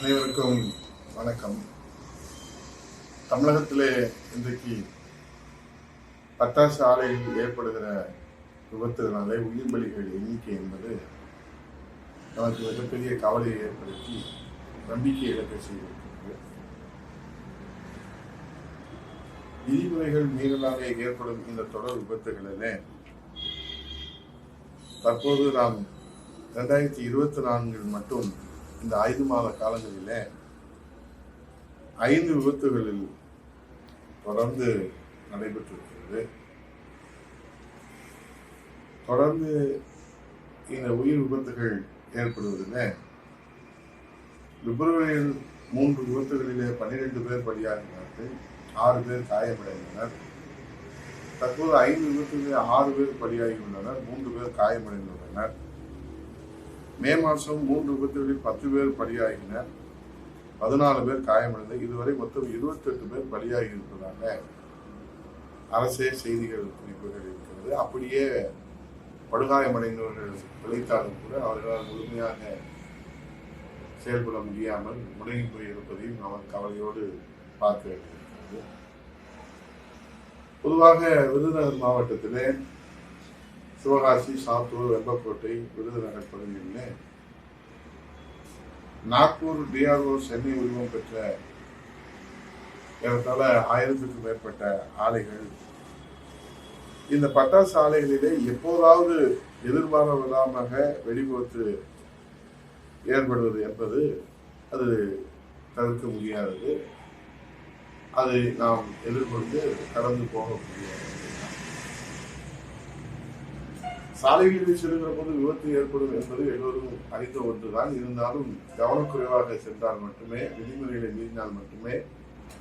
அனைவருக்கும் வணக்கம். தமிழகத்திலே இன்றைக்கு பட்டாசு ஆலையில் ஏற்படுகிற விபத்துகளாலே உயிர் பலிகள் எண்ணிக்கை என்பது நமக்கு மிகப்பெரிய கவலையை ஏற்படுத்தி நம்பிக்கை இழக்க செய்திருக்கிறது. விதிமுறைகள் மீறலாக ஏற்படும் இந்த தொடர் விபத்துகளிலே தற்போது நாம் ரெண்டாயிரத்தி இருபத்தி நான்கில் மட்டும் இந்த ஐந்து மாத காலங்களிலே ஐந்து விபத்துகளில் தொடர்ந்து நடைபெற்றிருக்கிறது. தொடர்ந்து இந்த உயிர் விபத்துகள் ஏற்படுவதில் பிப்ரவரியில் மூன்று விபத்துகளிலே பன்னிரெண்டு பேர் பலியாகினார்கள் ஆறு பேர் காயமடைந்தனர். தற்போது ஐந்து விபத்துகளில் ஆறு பேர் பலியாகியுள்ளனர் மூன்று பேர் காயமடைந்துள்ளனர். மே மாதம் மூன்று விபத்துகளில் பத்து பேர் பலியாகினர் பதினாலு பேர் காயமடைந்து இதுவரை மொத்தம் இருபத்தெட்டு பேர் பலியாகி இருப்பதாக அரசே செய்திகள் குறிப்புகள் இருக்கிறது அப்படியே படுகாயமடைந்தவர்கள் பிழைத்தாலும் கூட அவர்களால் முழுமையாக செயல்பட முடியாமல் முடங்கி போயிருப்பதையும் அவர் கவலையோடு பார்க்க வேண்டியிருக்கிறது. பொதுவாக விருதுநகர் மாவட்டத்திலே சிவகாசி சாத்தூர் வெப்பக்கோட்டை விருதுநகர் பகுதிகளிலே நாக்பூர் டிஆர்ஓ சென்னை உரிமம் பெற்ற ஏறத்தாழ ஆயிரத்துக்கும் மேற்பட்ட ஆலைகள். இந்த பட்டாசு ஆலைகளிலே எப்போதாவது எதிர்பார விதமாக வெடிவிபத்து ஏற்படுவது என்பது அது தவிர்க்க முடியாதது. அதை நாம் எதிர்கொண்டு கடந்து போக முடியாது. சாலைகளில் செல்கிற போது விபத்து ஏற்படும் என்பது எல்லோரும் அறிந்த ஒன்றுதான். இருந்தாலும் கவனக்குறைவாக சென்றால் மட்டுமே விதிமுறைகளை மீறினால் மட்டுமே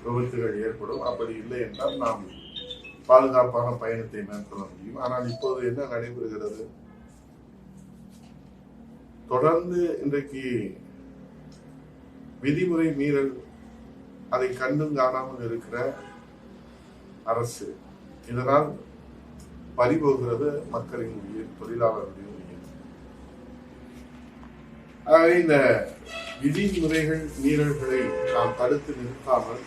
விபத்துகள் ஏற்படும். அப்படி இல்லை என்றால் நாம் பாதுகாப்பான பயணத்தை மேற்கொள்ள முடியும். ஆனால் இப்போது என்ன நடைபெறுகிறது? தொடர்ந்து இன்றைக்கு விதிமுறை மீறல் அதை கண்டும் காணாமல் இருக்கிற அரசு. இதனால் பறிபோகிறது மக்களின் உயிர் தொழிலாளர்களுடைய உயிர் ஆகவே இந்த விதிமுறைகள் மீறல்களை நாம் தடுத்து நிறுத்தாமல்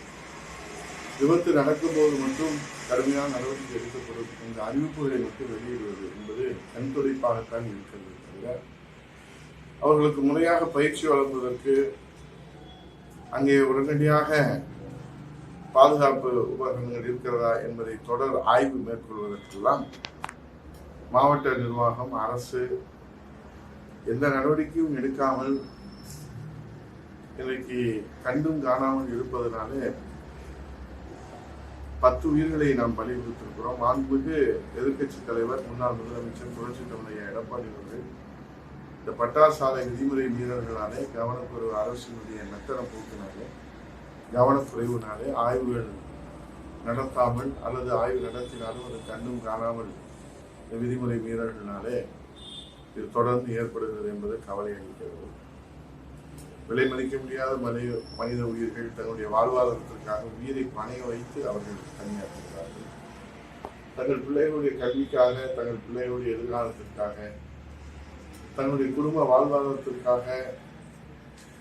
விபத்து நடக்கும்போது மட்டும் கடுமையான நடவடிக்கை எடுக்கப்படும் இந்த அறிவிப்புகளை மட்டும் வெளியிடுவது என்பது கண் துடைப்பாகத்தான் இருக்கிறது தவிர அவர்களுக்கு முறையாக பயிற்சி வழங்குவதற்கு அங்கே உடனடியாக பாதுகாப்பு உபகரணங்கள் இருக்கிறதா என்பதை தொடர் ஆய்வு மேற்கொள்வதற்கெல்லாம் மாவட்ட நிர்வாகம் அரசு எந்த நடவடிக்கையும் எடுக்காமல் இன்றைக்கு கண்டும் காணாமல் இருப்பதனாலே பத்து உயிர்களை நாம் பலி கொடுத்திருக்கிறோம் மாண்புமிகு எதிர்க்கட்சி தலைவர் முன்னாள் முதலமைச்சர் புரட்சி தமிழைய எடப்பாடி அவர்கள் இந்த பட்டாசாலை விதிமுறை மீறல்களாலே கவனக்குறைவு அரசினுடைய மெத்தன போக்கினாலே கவனக்குறைவுனாலே ஆய்வுகள் நடத்தாமல் அல்லது ஆய்வு நடத்தினாலும் அது கண்ணும் காணாமல் இந்த விதிமுறை மீறல்களினாலே இது தொடர்ந்து ஏற்படுகிறது என்பது கவலை அளிக்கிறது. விலை மதிக்க முடியாத மனித மனித உயிர்கள் தன்னுடைய வாழ்வாதாரத்திற்காக உயிரை பணைய வைத்து அவர்கள் பணியாற்றுகிறார்கள். தங்கள் பிள்ளைகளுடைய கல்விக்காக தங்கள் பிள்ளைகளுடைய எதிர்காலத்திற்காக தன்னுடைய குடும்ப வாழ்வாதாரத்திற்காக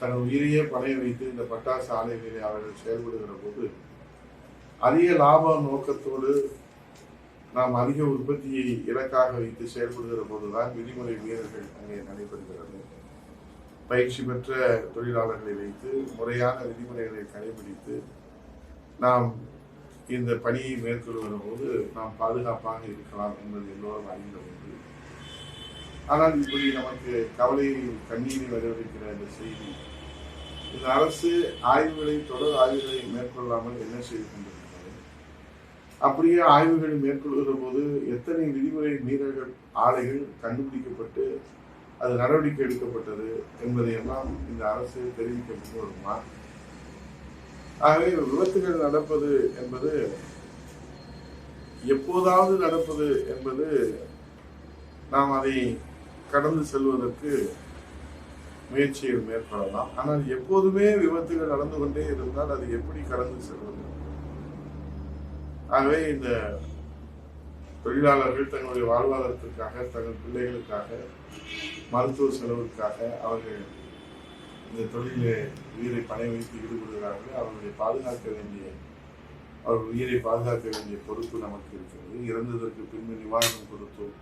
தன் உயிரையே பணைய வைத்து இந்த பட்டாசு ஆலைகளில் அவர்கள் செயல்படுகிற போது அதிக லாப நோக்கத்தோடு நாம் அதிக உற்பத்தியை இலக்காக வைத்து செயல்படுகிற போதுதான் விதிமுறை வீரர்கள் அங்கே நடைபெறுகிறது. பயிற்சி பெற்ற தொழிலாளர்களை வைத்து முறையான விதிமுறைகளை கடைபிடித்து நாம் இந்த பணியை மேற்கொள்கிற போது நாம் பாதுகாப்பாக இருக்கலாம் என்பது எல்லோரும் அறிந்த ஒன்று ஆனால் இப்படி நமக்கு கவலையை கண்ணீரை வரவேற்கிற இந்த செய்தி இந்த அரசு ஆய்வுகளை தொடர் ஆய்வுகளை மேற்கொள்ளாமல் என்ன செய்து கொண்டிருக்கிறது அப்படியே ஆய்வுகள் மேற்கொள்கிற போது எத்தனை விதிமுறை மீறல்கள் ஆலைகள் கண்டுபிடிக்கப்பட்டு அது நடவடிக்கை எடுக்கப்பட்டது என்பதையெல்லாம் இந்த அரசு தெரிவிக்க முன்வருமா? ஆகவே விபத்துகள் நடப்பது என்பது எப்போதாவது நடப்பது என்பது நாம் அதை கடந்து செல்வதற்கு முயற்சிகள் மேற்கொள்ளலாம். ஆனால் எப்போதுமே விபத்துகள் நடந்து கொண்டே இருந்தால் அது எப்படி கடந்து செல்வது? ஆகவே இந்த தொழிலாளர்கள் தங்களுடைய வாழ்வாதாரத்திற்காக தங்கள் பிள்ளைகளுக்காக மருத்துவ செலவுக்காக அவர்கள் இந்த தொழிலை உயிரை பணை வைத்து ஈடுபடுகிறார்கள். அவர்களை பாதுகாக்க வேண்டிய அவர் உயிரை பாதுகாக்க வேண்டிய பொறுப்பு நமக்கு இருக்கிறது. இறந்ததற்கு பின்பு நிவாரணம் கொடுத்தோம்.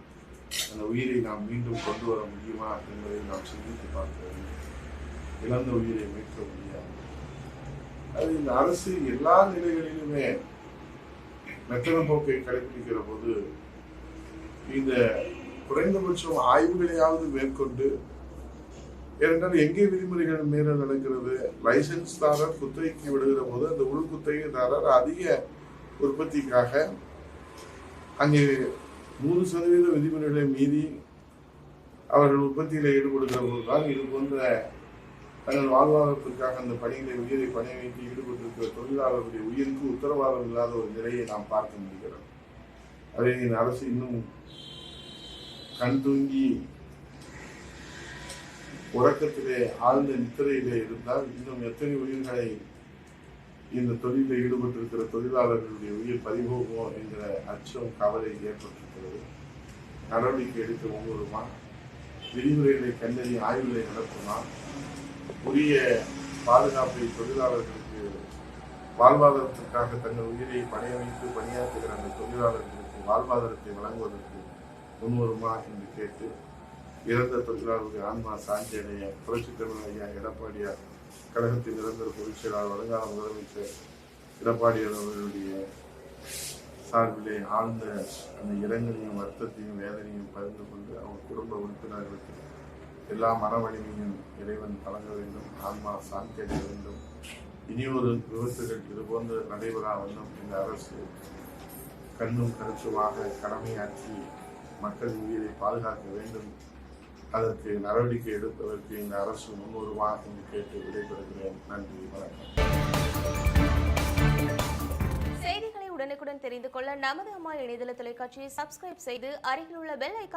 உயிரை நாம் மீண்டும் கொண்டு வர முடியுமா என்பதை நாம் சிந்தித்து பார்க்க வேண்டும். இழந்த உயிரை மீட்க முடியாது. அது இந்த அரசு எல்லா நிலைகளிலுமே மெத்தன போக்கை கடைபிடிக்கிற போது இந்த குறைந்தபட்சம் ஆய்வுகளையாவது மேற்கொண்டு ஏனென்றால் எங்கே விதிமுறைகள் மீறல் நடக்கிறது லைசன்ஸ் தாரர் குத்தகைக்கு விடுகிற போது அந்த உள் குத்தகைதாரர் அதிக உற்பத்திக்காக அங்கே நூறு சதவீத விதிமுறைகளை மீறி அவர்கள் உற்பத்தியில் ஈடுபடுகிற தான் இது போன்ற தங்கள் வாழ்வாதாரத்திற்காக அந்த பணிகளை உயிரை பணி வைத்து ஈடுபட்டிருக்கிற தொழிலாளர்களுடைய உயிருக்கு உத்தரவாதம் இல்லாத ஒரு நிலையை நாம் பார்க்க முடிகிறது. அதை இந்த அரசு இன்னும் கண் தூங்கி உறக்கத்திலே ஆழ்ந்த நித்திரையிலே இருந்தால் இன்னும் எத்தனை உயிர்களை இந்த தொழிலில் ஈடுபட்டிருக்கிற தொழிலாளர்களுடைய உயிர் பறிபோகுமோ என்கிற அச்சம் கவலை ஏற்பட்டிருக்கிறது. நடவடிக்கை எடுக்க ஒவ்வொருமா விதிமுறைகளை கண்டறி ஆய்வுகளை நடத்துமா உரிய பாதுகாப்பை தொழிலாளர்களுக்கு வாழ்வாதாரத்திற்காக தங்கள் உயிரை பணிய வைத்து பணியாற்றுகிற அந்த தொழிலாளர்களுக்கு வாழ்வாதாரத்தை வழங்குவதற்கு முன்வருமா என்று கேட்டு இறந்த தொழிலாளர்களுடைய ஆன்மா சாந்தி அடைய புரட்சித் தமிழ் ஐயா எடப்பாடியார் கழகத்தின் நிரந்தர பொதுச் செயலாளர் வருங்கால முதலமைச்சர் எடப்பாடி அவர்களுடைய சார்பிலே ஆழ்ந்த அந்த இரங்கலையும் வருத்தத்தையும் வேதனையும் பகிர்ந்து கொண்டு அவங்க குடும்ப உறுப்பினர்களுக்கு எல்லா மனவழிமையும் இறைவன் வழங்க வேண்டும் ஆன்மா சாந்தி அடைய வேண்டும். இனி ஒரு விபத்துகள் இது போன்று நடைபெறா வண்ணம் இந்த அரசு. கண்ணும் கருத்துமாக கடமையாற்றி மக்கள் உயிரை பாதுகாக்க வேண்டும். அதற்கு நடவடிக்கை எடுப்பதற்கு இந்த அரசு முன்வருமா என்று கேட்டு விடைபெறுகிறேன். நன்றி வணக்கம். செய்திகளை உடனுக்குடன் தெரிந்து கொள்ள நமது அம்மா இணையதள தொலைக்காட்சியை சப்ஸ்கிரைப் செய்து அருகில் உள்ள பெல் ஐக்கா